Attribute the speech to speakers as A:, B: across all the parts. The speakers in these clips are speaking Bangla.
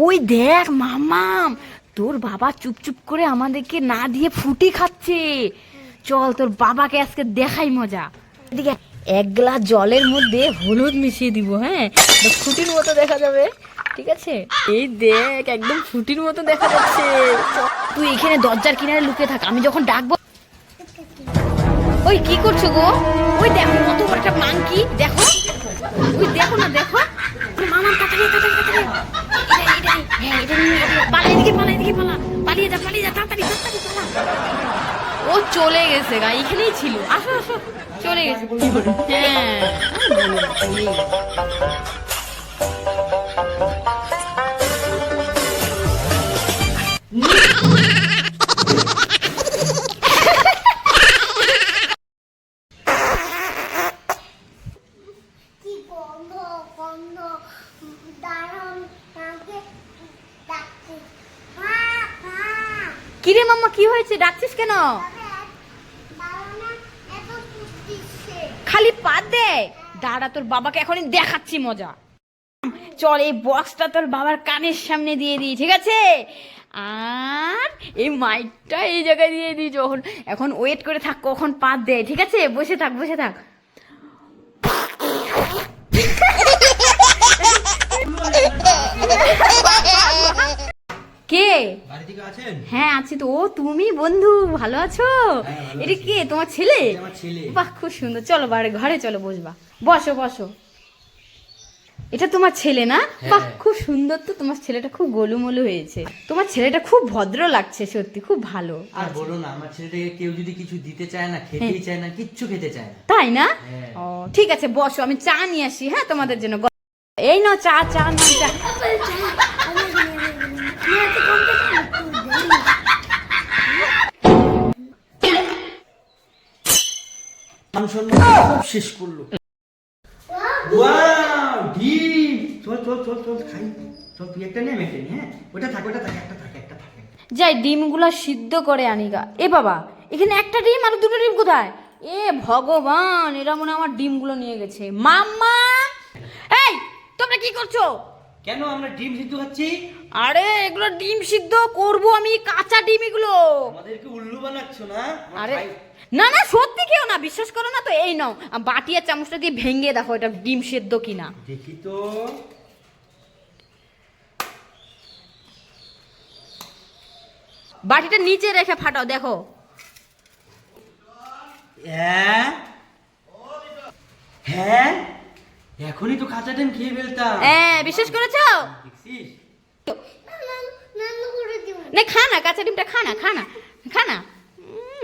A: ওই দেখ মামাম তোর বাবা চুপ চুপ করে আমাদেরকে না দিয়ে ফুটি খাচ্ছে। চল, তোর বাবাকে আজকে দেখাই মজা। এদিকে এক গ্লাস জলের মধ্যে হলুদ মিশিয়ে দিব হ্যাঁ? ফুটির মতো দেখা যাবে, ঠিক আছে? এই দেখ, একদম ফুটির মতো দেখা যাচ্ছে। তুই এখানে দরজার কিনারে লুকিয়ে থাক, আমি যখন ডাকবো ওই, কি করছ গো? ওই দেখো কত বড় একটা মাংকি, দেখো। ওই, দেখো না, দেখো ওই মামার তাড়াতাড়ি তাড়াতাড়ি তাড়াতাড়ি এটাই, এটাই, হ্যাঁ, এটা নিয়ে, এটা নিয়ে। পালা, এদিকে পালা, এদিকে পালা। পালিয়ে যা, পালিয়ে যা, তাড়াতাড়ি। ও চলে গেছে গা এখানেই ছিল আসো আসো চলে গেছে হ্যাঁ কিরে মাম্মা, কি হয়েছে? ডাকছিস কেন? খালি পাত দে। দাঁড়া, তোর বাবাকে এখনই দেখাচ্ছি মজা। চল, এই বক্সটা তোর বাবার কানের সামনে দিয়ে দিই, ঠিক আছে? আর এই মাইকটা এই জায়গায় দিয়ে দিই যখন। এখন ওয়েট করে থাক, কখন পাত দেয় ঠিক আছে? বসে থাক বসে থাক। কে?
B: বাড়ি থেকে আছেন?
A: হ্যাঁ আছি তো। ও তুমি বন্ধু ভালো আছো?
B: হ্যাঁ,
A: এটা কে? তোমার ছেলে?
B: আমার ছেলে।
A: বাহ খুব সুন্দর। চলো বাড়ি ঘরে চলো বসবা। বসো বসো। এটা তোমার ছেলে না? বাহ
B: হ্যাঁ।
A: খুব সুন্দর তো। তোমার ছেলেটা খুব গোলুমলু হয়েছে। তোমার ছেলেটা খুব ভদ্র লাগছে সত্যি। খুব ভালো
B: আর বলো না আমার ছেলেটাকে কেউ যদি কিছু দিতে চায় না খেতেই চায় না কিচ্ছু খেতে চায় না।
A: তাই না?
B: হ্যাঁ।
A: ও ঠিক আছে বসো। আমি চা নিয়ে আসি হ্যাঁ তোমাদের জন্য। এই নাও চা চা নাও চা।
B: মান সম্মান সব শেষ করল। ওয়াও ডিম চল চল চল চল খাই। চল তুই একটা নে আমি একটা নি হ্যাঁ? ওটা থাক ওটা থাক একটা থাকে একটা থাকে
A: যাই ডিমগুলো সিদ্ধ করে আনিগা এ বাবা এখানে একটা ডিম আর দুটো ডিম কোথায়? এ ভগবান এরা মনে হয় আমার ডিমগুলো নিয়ে গেছে। মাম্মা! এই তোমরা কি করছ?
B: কেন আমরা ডিম সিদ্ধ খাচ্ছি?
A: আরে এগুলো ডিম সিদ্ধ করব আমি কাঁচা ডিম এগুলো।
B: আমাদেরকে উল্লু বানাচ্ছ না?
A: আরে না না সত্যি কেউ না বিশ্বাস করো না তো এই নাও। বাটি আর চামচটা দিয়ে ভেঙে দেখো এটা ডিম সেদ্ধ কিনা।
B: দেখি তো।
A: বাটিটা নিচে রেখে ফাটাও দেখো।
B: হ্যাঁ? হ্যাঁ? এখনই তো কাঁচা ডিম খেয়ে ফেলতাম।
A: হ্যাঁ বিশ্বাস করেছ?
B: দেখছিস?
A: না খা না কাঁচা ডিমটা খা না খা না খা না।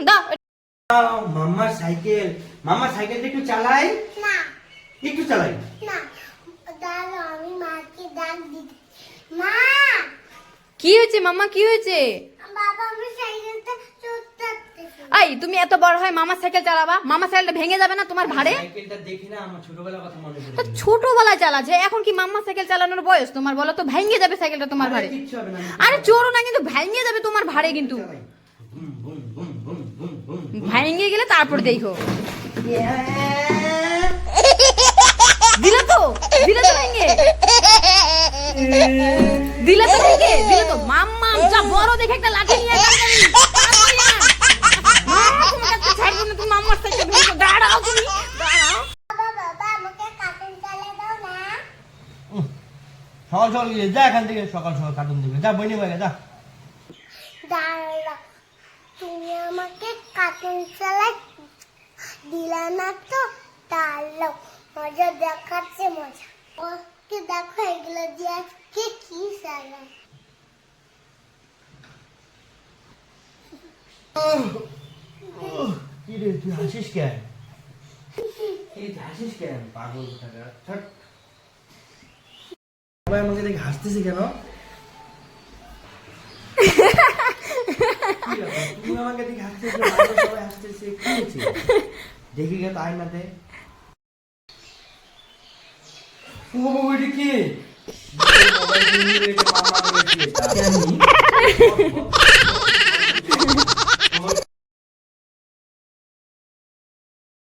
A: দাও।
B: আও, মাম্মার সাইকেল। সাইকেলটা একটু চালাই।
C: না।
B: একটু চালাই।
C: না। দাঁড়াও আমি মাকে ডাক দিতে মা!
A: কি হয়েছে মামা কি হয়েছে
C: বাবা আমার সাইকেলটা চড়তে
A: আই তুমি এত বড় হয় মামা সাইকেল চালাবা? মামা সাইকেলটা ভেঙে যাবে না তোমার ভাড়ে?
B: সাইকেলটা দেখি না আমার ছোটবেলার কথা মনে পড়ে
A: তো
B: গেল।
A: ছোটবেলায় চালাচ্ছে এখন কি মাম্মা সাইকেল চালানোর বয়স? তোমার বলো তো ভেঙে যাবে সাইকেলটা তোমার ভাড়ে?
B: আরে হবে না,
A: কিন্তু ভেঙে যাবে তোমার ভাড়ে কিন্তু। ভেঙে গেলে তারপর দেখো! দিলে তো দিলে তো ভেঙে। দিলে তো ভেঙে দিলে তো। মাম্মা যা বড় দেখে একটা লাঠি নিয়ে আয় তাড়াতাড়ি। তাড়াতাড়ি আয়। মাম্মা, তোমাকে আজকে ছাড়বো না, তুমি মাম্মার সাইকেল ভেঙে দাঁড়াও তুমি দাঁড়াও
C: বাবা বাবা আমাকে কার্টুন চালিয়ে দাও না
B: সকাল সকাল গিয়ে যা এখান থেকে সকাল সকাল কার্টুন দিবে যা বইনি বাইরে যা।
C: তুমি আমাকে কার্টুন চালাই? দিলা না তো? দাঁড়াও মজা দেখাচ্ছে মজা। ওকে দেখো এগুলো দিয়ে আজকে কি চালাই?
B: কি রে তুই হাসিস কেন? তুই হাসিস কেন পাগল থাকা সবাই আমাকে দেখে হাসতেছে কেন? তুমি আমাকে দেখে হাসতেছো সবাই হাসতেছে কি হয়েছে দেখি গে তাই না ও বাবা এটা কি?